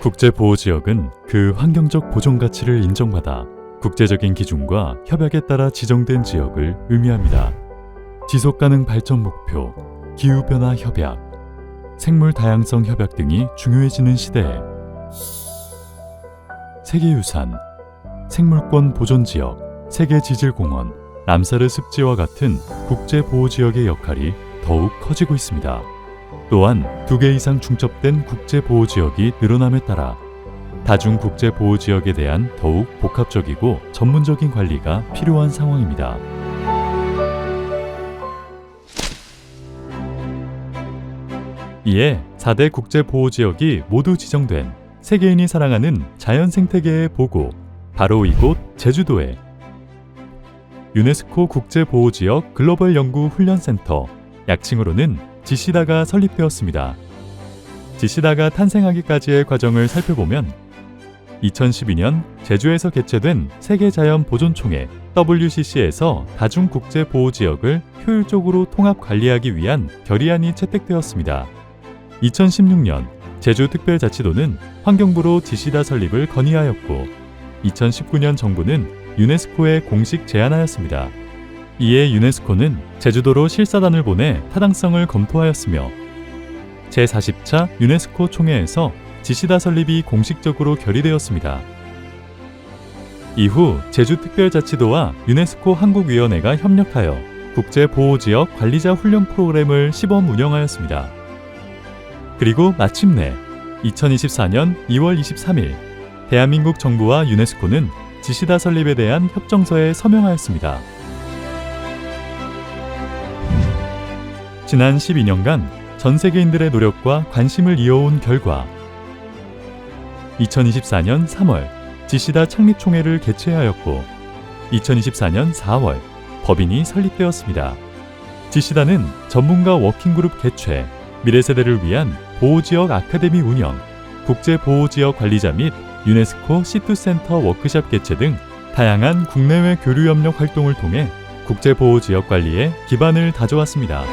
국제보호지역은 그 환경적 보존 가치를 인정받아 국제적인 기준과 협약에 따라 지정된 지역을 의미합니다. 지속가능 발전 목표, 기후변화 협약, 생물 다양성 협약 등이 중요해지는 시대에 세계유산, 생물권 보존지역, 세계지질공원, 람사르 습지와 같은 국제보호지역의 역할이 더욱 커지고 있습니다. 또한 두 개 이상 중첩된 국제보호지역이 늘어남에 따라 다중 국제보호지역에 대한 더욱 복합적이고 전문적인 관리가 필요한 상황입니다. 이에 4대 국제보호지역이 모두 지정된 세계인이 사랑하는 자연 생태계의 보고 바로 이곳 제주도에 유네스코 국제보호지역 글로벌 연구 훈련센터 약칭으로는 지시다가 설립되었습니다. 지시다가 탄생하기까지의 과정을 살펴보면 2012년 제주에서 개최된 세계자연보존총회 WCC에서 다중국제보호지역을 효율적으로 통합 관리하기 위한 결의안이 채택되었습니다. 2016년 제주특별자치도는 환경부로 지시다 설립을 건의하였고 2019년 정부는 유네스코에 공식 제안하였습니다. 이에 유네스코는 제주도로 실사단을 보내 타당성을 검토하였으며 제40차 유네스코 총회에서 지시다 설립이 공식적으로 결의되었습니다. 이후 제주특별자치도와 유네스코 한국위원회가 협력하여 국제보호지역 관리자 훈련 프로그램을 시범 운영하였습니다. 그리고 마침내 2024년 2월 23일 대한민국 정부와 유네스코는 지시다 설립에 대한 협정서에 서명하였습니다. 지난 12년간 전 세계인들의 노력과 관심을 이어온 결과 2024년 3월 지시다 창립총회를 개최하였고 2024년 4월 법인이 설립되었습니다. 지시다는 전문가 워킹그룹 개최, 미래 세대를 위한 보호지역 아카데미 운영, 국제보호지역 관리자 및 유네스코 시투센터 워크숍 개최 등 다양한 국내외 교류 협력 활동을 통해 국제보호지역 관리에 기반을 다져왔습니다.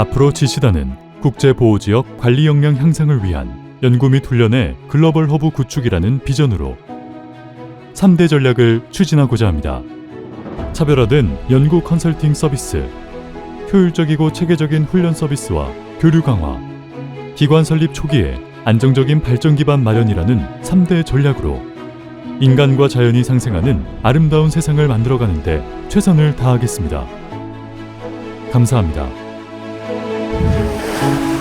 앞으로 지시다는 국제보호지역 관리 역량 향상을 위한 연구 및 훈련의 글로벌 허브 구축이라는 비전으로 3대 전략을 추진하고자 합니다. 차별화된 연구 컨설팅 서비스, 효율적이고 체계적인 훈련 서비스와 교류 강화, 기관 설립 초기에 안정적인 발전 기반 마련이라는 3대 전략으로 인간과 자연이 상생하는 아름다운 세상을 만들어가는데 최선을 다하겠습니다. 감사합니다. Thank you.